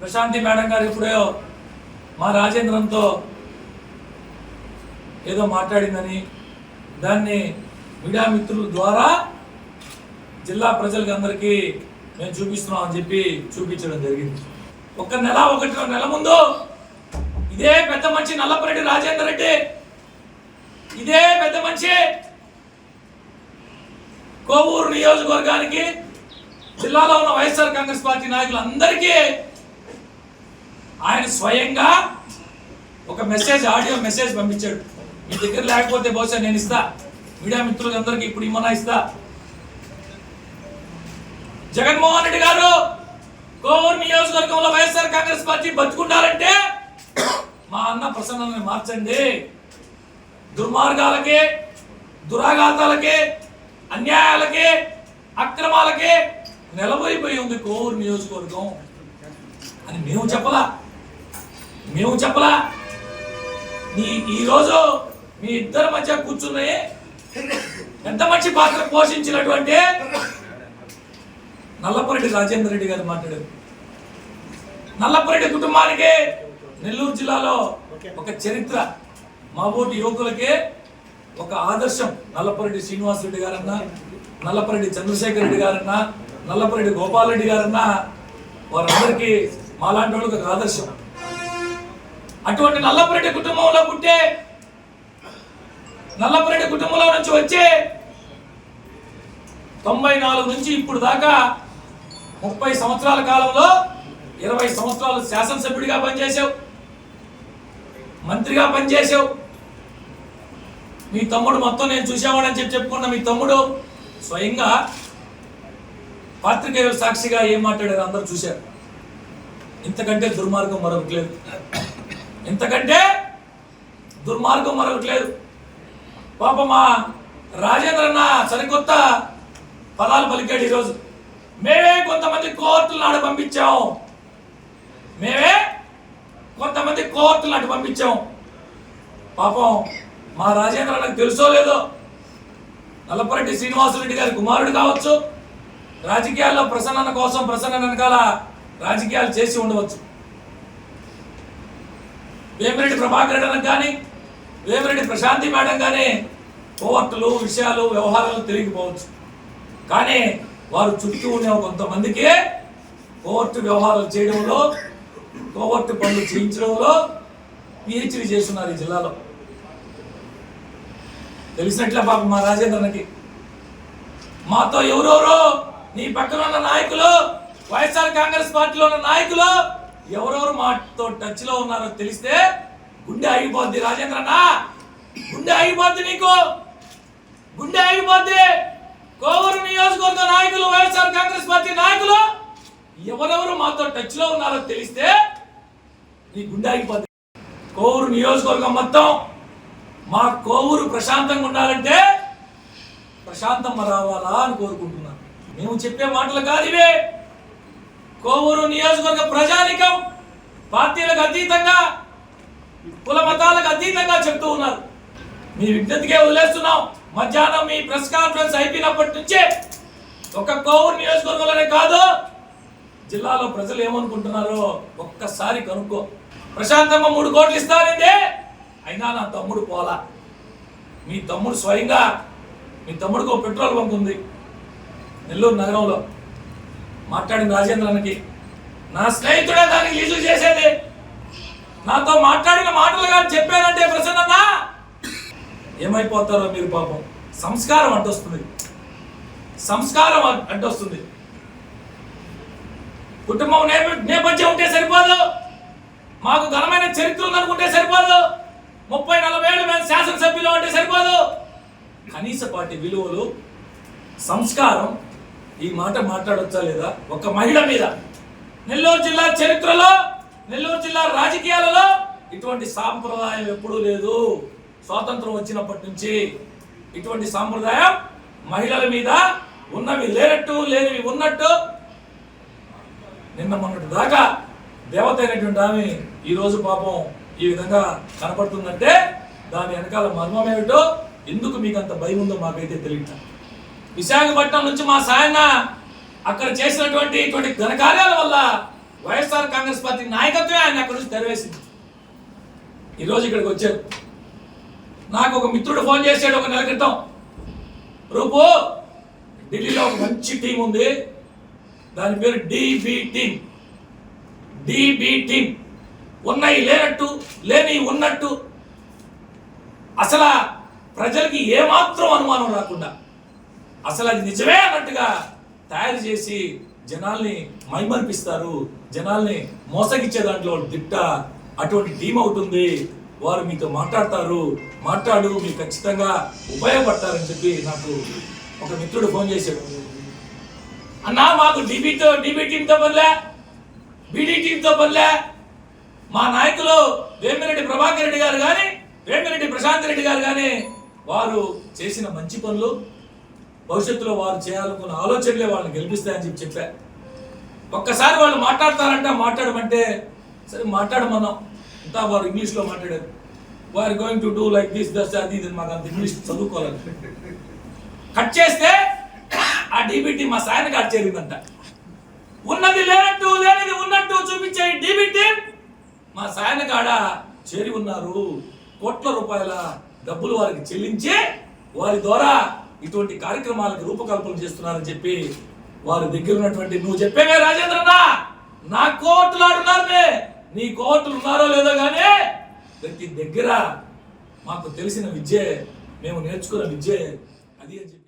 Prashanti madam గారు ఇప్పుడే మా రాజేంద్రంతో ఏదో మాట్లాడిందని దాన్ని మీడియా మిత్రుల ద్వారా జిల్లా ప్రజలకి అందరికీ మేము చూపిస్తున్నాం అని చెప్పి చూపించడం జరిగింది. ఒక నెల ఒకటి నెల ముందు ఇదే పెద్ద మంచి నల్లపరెడ్డి రాజేందర్ రెడ్డి ఇదే పెద్ద మంచి కోవూరు నియోజకవర్గానికి జిల్లాలో ఉన్న వైఎస్ఆర్ కాంగ్రెస్ పార్టీ నాయకులందరికీ ఆయన స్వయంగా ఒక మెసేజ్ ఆడియో మెసేజ్ పంపించాడు. మీ దగ్గర లేకపోతే బహుశా నేను ఇస్తా. మీడియా మిత్రులందరికీ ఇప్పుడు ఇమ్మన్నా ఇస్తా. జగన్మోహన్ రెడ్డి గారు కోవూరు నియోజకవర్గంలో వైఎస్ఆర్ కాంగ్రెస్ పార్టీ బతుకుండాలంటే మా అన్న ప్రసన్నని మార్చండి. దుర్మార్గాలకి దురాఘాతాలకి అన్యాయాలకి అక్రమాలకి నిలబడిపోయి ఉంది కోవూరు నియోజకవర్గం. అని మేము చెప్పలా. మేము చెప్పలా? నీ ఈరోజు మీ ఇద్దరి మధ్య కూర్చుని ఎంత మంచి పాత్ర పోషించినటువంటి నల్లపురెడ్డి రాజేంద్ర రెడ్డి గారు మాట్లాడారు. నల్లపురెడ్డి కుటుంబానికి నెల్లూరు జిల్లాలో ఒక చరిత్ర. మాబోటి యువకులకి ఒక ఆదర్శం. నల్లపురెడ్డి శ్రీనివాస్ రెడ్డి గారన్నా నల్లపరెడ్డి చంద్రశేఖర్ రెడ్డి గారన్నా నల్లపురెడ్డి గోపాల్ రెడ్డి గారన్నా వారందరికీ మాలాంటి వాళ్ళకి ఒక ఆదర్శం. అటువంటి నల్లపరెడ్డి కుటుంబంలో పుట్టే నల్లపరెడ్డి కుటుంబంలో నుంచి వచ్చే తొంభై నాలుగు నుంచి ఇప్పుడు దాకా ముప్పై సంవత్సరాల కాలంలో ఇరవై సంవత్సరాలు శాసనసభ్యుడిగా పనిచేసావు మంత్రిగా పనిచేసావు మీ తమ్ముడు మొత్తం నేను చూసేవాడని చెప్పి చెప్పుకున్న మీ తమ్ముడు స్వయంగా పాత్రికేయుల సాక్షిగా ఏం మాట్లాడారు అందరూ చూశారు. ఇంతకంటే దుర్మార్గం మరొకటి లేదు. ఇంతకంటే దుర్మార్గం మరొకటి లేదు. పాప మా రాజేంద్ర అన్న సరికొత్త పదాలు పలికాడు ఈరోజు. మేమే కొంతమంది కోర్టులు నాడు పంపించాం. మేమే కొంతమంది కోర్టులు నాటి పంపించాం. పాపం మా రాజేంద్ర తెలుసో లేదో? నల్లపరెడ్డి శ్రీనివాసరెడ్డి గారి కుమారుడు కావచ్చు. రాజకీయాల్లో ప్రసన్న కోసం ప్రసన్న వెనకాల రాజకీయాలు చేసి ఉండవచ్చు. వేమిరెడ్డి ప్రభాకర్ రెడ్డి కానీ వేమిరెడ్డి ప్రశాంతి మేడం కానీ కోర్టులు విషయాలు వ్యవహారాలు తెలియకపోవచ్చు కానీ వారు చుట్టూ ఉండే కొంతమందికి కోవర్టు వ్యవహారాలు చేయడంలో కోవర్టు పనులు చేయించడంలో పిహెచ్డి చేస్తున్నారు ఈ జిల్లాలో. తెలిసినట్లే పాప మా రాజేంద్రనకి మాతో ఎవరెవరో నీ పక్కన ఉన్న నాయకులు వైఎస్ఆర్ కాంగ్రెస్ పార్టీలో ఉన్న నాయకులు ఎవరెవరు మాతో టచ్లో ఉన్నారో తెలిస్తే గుండె ఆగిపోద్ది. రాజేంద్రన్న గుండె ఆగిపోద్ది నీకు. గుండె ఆగిపోద్ది. కోవూరు నియోజకవర్గ నాయకులు వైఎస్ఆర్ కాంగ్రెస్ పార్టీ నాయకులు ఎవరెవరు మాతో టచ్లో ఉన్నారో తెలిస్తే నీ గుండె ఆగిపోద్ది. కోవూరు నియోజకవర్గం మొత్తం మా కోవూరు ప్రశాంతంగా ఉండాలంటే ప్రశాంతమ్మ రావాలా అని కోరుకుంటున్నాను. మేము చెప్పే మాటలు కాదు ఇవే. కోవూరు నియోజకవర్గ ప్రజానికం పార్టీలకు అతీతంగా కుల మతాలకు అతీతంగా చెప్తూ ఉన్నారు. మీ విజ్ఞతకే వదిలేస్తున్నాం. మధ్యాహ్నం మీ ప్రెస్ కాన్ఫరెన్స్ అయిపోయినప్పటి నుంచే ఒక కోవూరు నియోజకవర్గంలోనే కాదు జిల్లాలో ప్రజలు ఏమనుకుంటున్నారో ఒక్కసారి కనుక్కో. ప్రశాంతమ్మ మూడు కోట్లు ఇస్తానండి అయినా నా తమ్ముడు పోలా. మీ తమ్ముడు స్వయంగా మీ తమ్ముడికి ఒక పెట్రోల్ బంక్ ఉంది నెల్లూరు నగరంలో. మాట్లాడిన రాజేంద్రనికి నా స్నేహితుడే దానికి లీజు చేసేది. నాతో మాట్లాడిన మాటలు కానీ చెప్పానంటే ప్రసన్న ఏమైపోతారో మీరు పాపం. సంస్కారం అడ్డొస్తుంది. సంస్కారం అడ్డొస్తుంది. కుటుంబం నేప- నేపథ్యం ఉంటే సరిపోదు. మాకు ఘనమైన చరిత్ర ఉందనుకుంటే సరిపోదు. ముప్పై నలభై ఏళ్ళు మేము శాసనసభ్యులు అంటే సరిపోదు. కనీస పార్టీ విలువలు సంస్కారం ఈ మాట మాట్లాడొచ్చా లేదా? ఒక మహిళ మీద. నెల్లూరు జిల్లా చరిత్రలో నెల్లూరు జిల్లా రాజకీయాలలో ఇటువంటి సాంప్రదాయం ఎప్పుడూ లేదు. స్వాతంత్రం వచ్చినప్పటి నుంచి ఇటువంటి సాంప్రదాయం మహిళల మీద ఉన్నవి లేనట్టు లేనివి ఉన్నట్టు నిన్న మొన్నటి దాకా దేవత అయినటువంటి ఆమె ఈరోజు పాపం ఈ విధంగా కనపడుతుందంటే దాని వెనకాల మర్మం ఏమిటో ఎందుకు మీకు అంత భయం ఉందో మాకైతే తెలియట విశాఖపట్నం నుంచి మా సాయన్న అక్కడ చేసినటువంటి ఇటువంటి ఘనకార్యాల వల్ల వైఎస్ఆర్ కాంగ్రెస్ పార్టీ నాయకత్వమే ఆయన అక్కడి నుంచి తెరవేసింది. ఈరోజు ఇక్కడికి వచ్చారు. నాకు ఒక మిత్రుడు ఫోన్ చేశాడు ఒక నెల క్రితం. రూపు ఢిల్లీలో ఒక మంచి టీం ఉంది. దాని పేరు డిబి టీం డిబి టీం ఉన్నాయి లేనట్టు లేని ఉన్నట్టు. అసలు ప్రజలకి ఏమాత్రం అనుమానం రాకుండా అసలు అది నిజమే అన్నట్టుగా తయారు చేసి జనాల్ని మైమర్పిస్తారు జనాల్ని మోసగిచ్చే దాంట్లో దిట్ట అటువంటి టీం అవుతుంది వారు మీతో మాట్లాడతారు మాట్లాడు మీరు ఖచ్చితంగా ఉపయోగపడతారని చెప్పి నాకు ఒక మిత్రుడు ఫోన్ చేశాడు. అన్నా మాకు డీబీతో డీబీ టీంతో పనిలే బీడీ టీంతో పనిలే. మా నాయకులు వేమిరెడ్డి ప్రభాకర్ రెడ్డి గారు కానీ వేమిరెడ్డి ప్రశాంత్ రెడ్డి గారు కానీ వారు చేసిన మంచి పనులు భవిష్యత్తులో వారు చేయాలనుకున్న ఆలోచనలే వాళ్ళని గెలిపిస్తాయని చెప్పి చెప్పా. ఒక్కసారి వాళ్ళు మాట్లాడతారంట మాట్లాడమంటే సరే మాట్లాడమన్నాం. అంతా వారు ఇంగ్లీష్లో మాట్లాడారు. వారు going to do like this thus అది ఇది? మాకు అంత ఇంగ్లీష్ చదువుకోవాలి కట్ చేస్తే ఆ డీబీటీ మా సాయన కట్ చేరిందంట. ఉన్నది లేనట్టు లేనిది ఉన్నట్టు చూపించే డీబీటీ మా సాయన కాడ చేరి ఉన్నారు. కోట్ల రూపాయల డబ్బులు వారికి చెల్లించి వారి ద్వారా ఇటువంటి కార్యక్రమాలకు రూపకల్పన చేస్తున్నారని చెప్పి వారి దగ్గర ఉన్నటువంటి నువ్వు చెప్పేవే రాజేంద్రన్న నా కోర్టులు ఆడున్నారులే నీ కోర్టులు ఉన్నారో లేదో కానీ ప్రతి దగ్గర మాకు తెలిసిన విద్యే మేము నేర్చుకున్న విద్యే అది అని చెప్పి